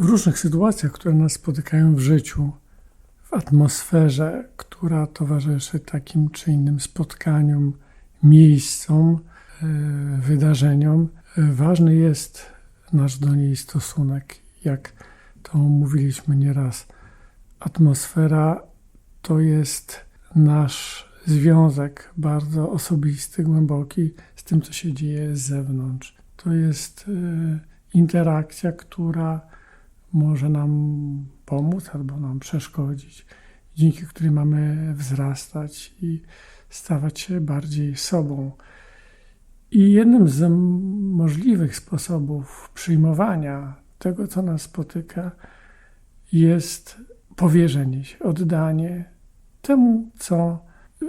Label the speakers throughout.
Speaker 1: w różnych sytuacjach, które nas spotykają w życiu, w atmosferze, która towarzyszy takim czy innym spotkaniom, miejscom, e, wydarzeniom, e, ważny jest nasz do niej stosunek. Jak to mówiliśmy nieraz, atmosfera to jest nasz związek bardzo osobisty, głęboki z tym, co się dzieje z zewnątrz. To jest e, interakcja, która może nam pomóc albo nam przeszkodzić, dzięki której mamy wzrastać i stawać się bardziej sobą. I jednym z możliwych sposobów przyjmowania tego, co nas spotyka, jest powierzenie się, oddanie temu, co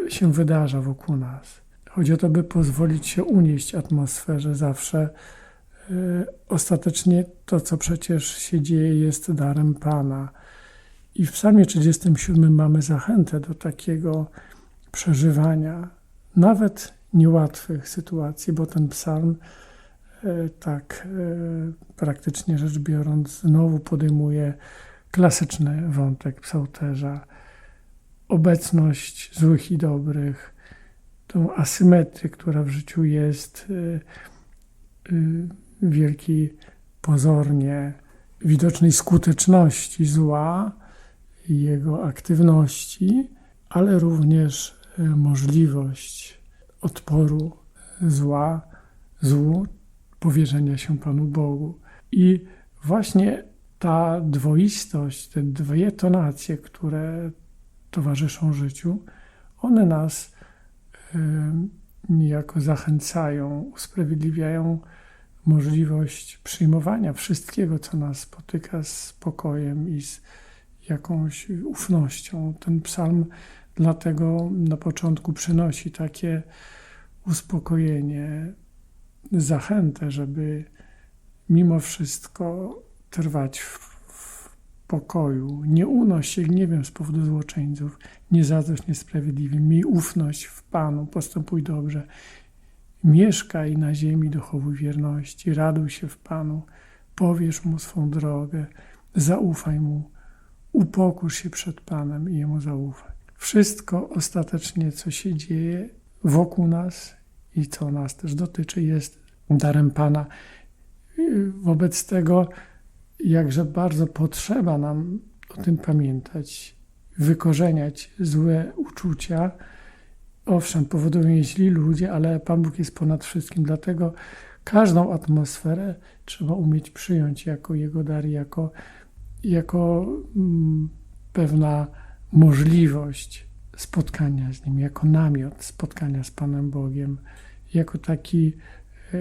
Speaker 1: się wydarza wokół nas. Chodzi o to, by pozwolić się unieść atmosferze zawsze. Y, ostatecznie to, co przecież się dzieje, jest darem Pana. I w Psalmie 37 mamy zachętę do takiego przeżywania, nawet niełatwych sytuacji, bo ten psalm, y, tak y, praktycznie rzecz biorąc, znowu podejmuje klasyczny wątek psałterza obecność złych i dobrych, tą asymetrię, która w życiu jest, wielkiej pozornie widocznej skuteczności zła jego aktywności, ale również y, możliwość odporu zła, złu, powierzenia się Panu Bogu. I właśnie ta dwoistość, te dwie tonacje, które towarzyszą życiu, one nas y, niejako zachęcają, usprawiedliwiają możliwość przyjmowania wszystkiego, co nas spotyka z spokojem i z jakąś ufnością. Ten psalm dlatego na początku przynosi takie uspokojenie, zachętę, żeby mimo wszystko trwać w pokoju, nie unoś się gniewem z powodu złoczyńców, nie zazdrość niesprawiedliwym, miej ufność w Panu, postępuj dobrze, mieszkaj na ziemi, dochowuj wierności, raduj się w Panu, powierz Mu swą drogę, zaufaj Mu, upokój się przed Panem i Jemu zaufaj. Wszystko ostatecznie, co się dzieje wokół nas i co nas też dotyczy, jest darem Pana. Wobec tego jakże bardzo potrzeba nam o tym pamiętać, wykorzeniać złe uczucia. Owszem, powodują źli ludzie, ale Pan Bóg jest ponad wszystkim, dlatego każdą atmosferę trzeba umieć przyjąć jako Jego dar, jako, jako mm, pewna możliwość spotkania z Nim, jako namiot spotkania z Panem Bogiem, jako taki e,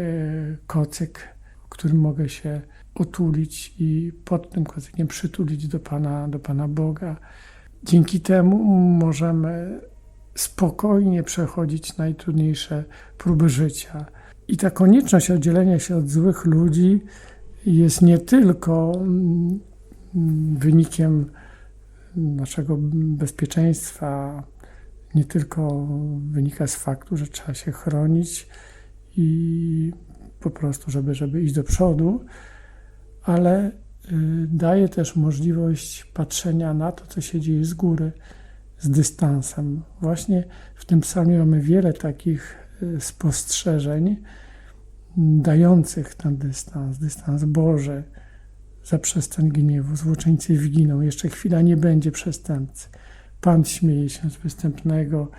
Speaker 1: kocyk, którym mogę się otulić i pod tym kocykiem przytulić do Pana, do Pana Boga. Dzięki temu możemy spokojnie przechodzić najtrudniejsze próby życia. I ta konieczność oddzielenia się od złych ludzi jest nie tylko mm, wynikiem naszego bezpieczeństwa, nie tylko wynika z faktu, że trzeba się chronić i po prostu, żeby, żeby iść do przodu, ale y, daje też możliwość patrzenia na to, co się dzieje z góry, z dystansem. Właśnie w tym psalmie mamy wiele takich y, spostrzeżeń dających ten dystans, dystans Boży, za przestań gniewu. Złoczyńcy wginą, jeszcze chwila nie będzie przestępcy. Pan śmieje się z występnego,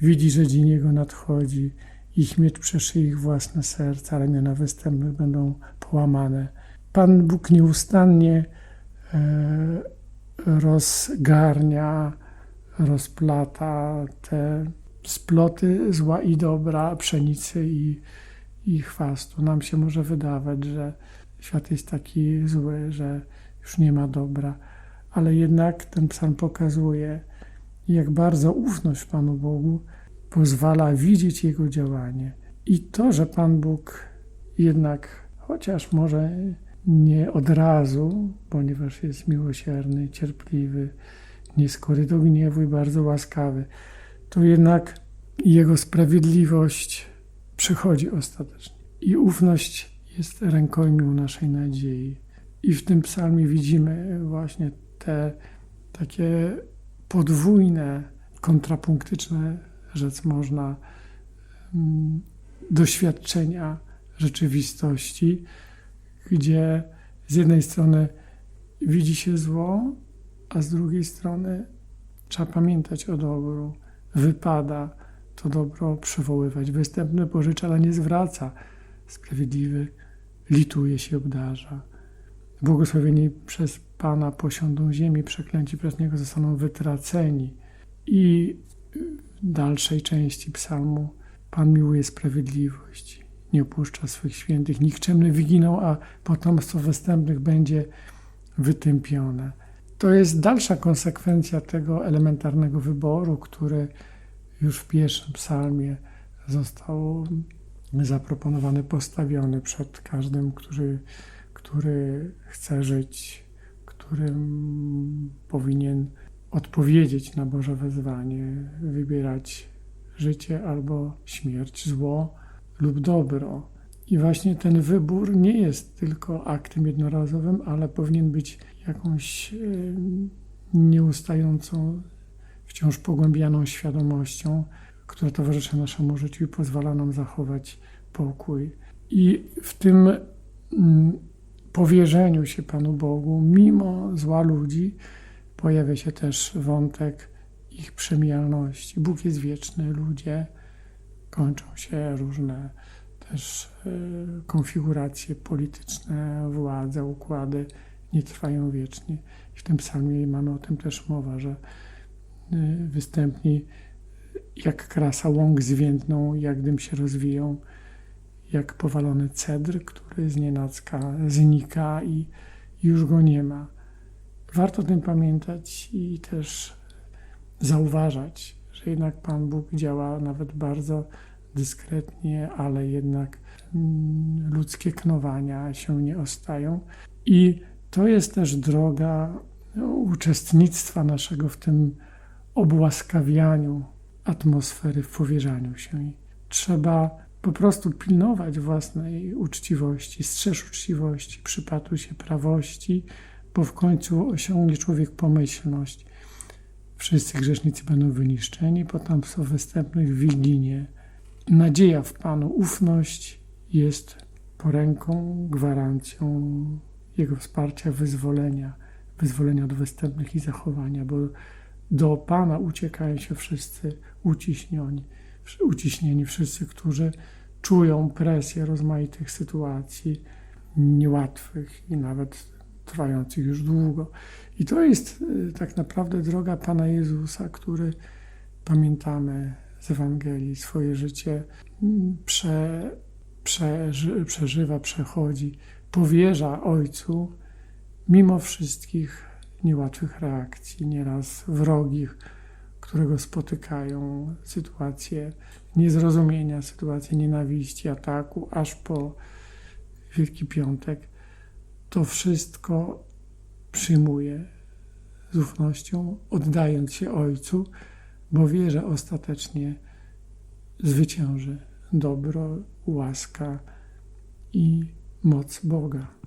Speaker 1: widzi, że dzień jego nadchodzi. Ich miecz przeszy ich własne serca, ramiona występnych będą połamane. Pan Bóg nieustannie e, rozgarnia, rozplata te sploty zła i dobra, pszenicy i, i chwastu. Nam się może wydawać, że świat jest taki zły, że już nie ma dobra, ale jednak ten psalm pokazuje, jak bardzo ufność Panu Bogu pozwala widzieć Jego działanie. I to, że Pan Bóg jednak, chociaż może nie od razu, ponieważ jest miłosierny, cierpliwy, nieskory do gniewu i bardzo łaskawy, to jednak Jego sprawiedliwość przychodzi ostatecznie. I ufność jest rękojmią naszej nadziei. I w tym psalmie widzimy właśnie te takie podwójne, kontrapunktyczne, rzec można, mm, doświadczenia rzeczywistości, gdzie z jednej strony widzi się zło, a z drugiej strony trzeba pamiętać o dobru. Wypada to dobro przywoływać. Występny pożycza, ale nie zwraca. Sprawiedliwy lituje się, obdarza. Błogosławieni przez Pana posiądą ziemi, przeklęci przez Niego zostaną wytraceni. I w dalszej części psalmu Pan miłuje sprawiedliwość, nie opuszcza swych świętych. Nikczemny wyginął, a potomstwo występnych będzie wytępione. To jest dalsza konsekwencja tego elementarnego wyboru, który już w pierwszym psalmie został zaproponowany, postawiony przed każdym, który, który chce żyć, którym powinien odpowiedzieć na Boże wezwanie, wybierać życie albo śmierć, zło lub dobro. I właśnie ten wybór nie jest tylko aktem jednorazowym, ale powinien być jakąś nieustającą, wciąż pogłębianą świadomością, która towarzyszy naszemu życiu i pozwala nam zachować pokój. I w tym mm, powierzeniu się Panu Bogu, mimo zła ludzi, pojawia się też wątek ich przemijalności. Bóg jest wieczny, ludzie kończą się różne też e, konfiguracje polityczne, władze, układy nie trwają wiecznie. W tym psalmie mamy o tym też mowa, że e, występni jak krasa łąk zwiędną, jak dym się rozwiją, jak powalony cedr, który z nienacka znika i już go nie ma. Warto o tym pamiętać i też zauważać, że jednak Pan Bóg działa nawet bardzo dyskretnie, ale jednak mm, ludzkie knowania się nie ostają. I to jest też droga uczestnictwa naszego w tym obłaskawianiu atmosfery, w powierzaniu się. I trzeba po prostu pilnować własnej uczciwości, strzeż uczciwości, przypatru się prawości, bo w końcu osiągnie człowiek pomyślność. Wszyscy grzesznicy będą wyniszczeni, potomstwo występnych wyginie. Nadzieja w Panu, ufność jest poręką, gwarancją Jego wsparcia, wyzwolenia, wyzwolenia od występnych i zachowania, bo do Pana uciekają się wszyscy uciśnieni, uciśnieni wszyscy, którzy czują presję rozmaitych sytuacji niełatwych i nawet trwających już długo. I to jest y, tak naprawdę droga Pana Jezusa, który pamiętamy z Ewangelii, swoje życie prze, przeży, przeżywa, przechodzi, powierza Ojcu mimo wszystkich niełatwych reakcji, nieraz wrogich, którego spotykają, sytuacje niezrozumienia, sytuacje nienawiści, ataku, aż po Wielki Piątek. To wszystko przyjmuje z ufnością, oddając się Ojcu, bo wie, że ostatecznie zwycięży dobro, łaska i moc Boga.